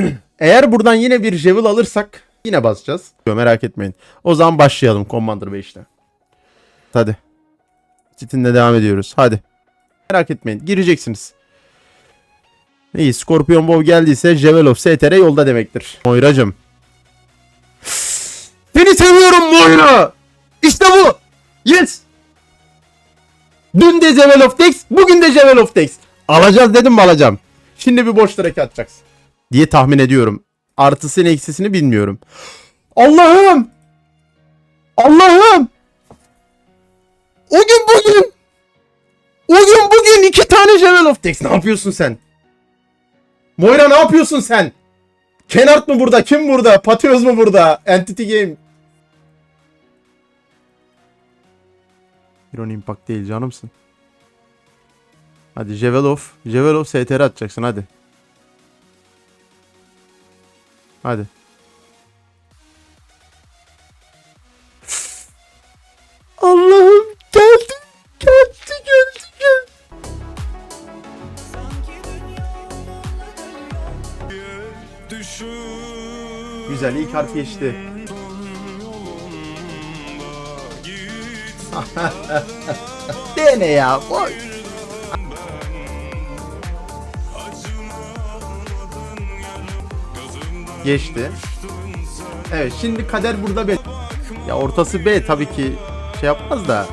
Eğer buradan yine bir Jewel alırsak yine basacağız. Merak etmeyin. O zaman başlayalım Commander 5'te. Hadi. Citin'le devam ediyoruz. Hadi. Merak etmeyin. Gireceksiniz. İyi. Scorpion Bow geldiyse Jewel of STR yolda demektir. Moiracım. Seni seviyorum Moira. İşte bu. Yes. Dün de Jewel of Dex, bugün de Jewel of Dex. Alacağız dedim mi alacağım. Şimdi bir boş trek atacaksın. Diye tahmin ediyorum. Artısını eksisini bilmiyorum. Allah'ım. Allah'ım. O gün bugün. O gün bugün iki tane Jewel of Dex. Ne yapıyorsun sen? Moira ne yapıyorsun sen? Kenart mı burada? Kim burada? Patios mu burada? Entity Game. Iron Impact değil canımsın. Hadi Jevelov. Jevelov STR atacaksın hadi. Hadi. Allah'ım geldi. Geldi geldi geldi. Güzel ilk harf geçti. Dene ya. Boy. Geçti. Evet şimdi kader burada B. Ya ortası B tabii ki şey yapmaz da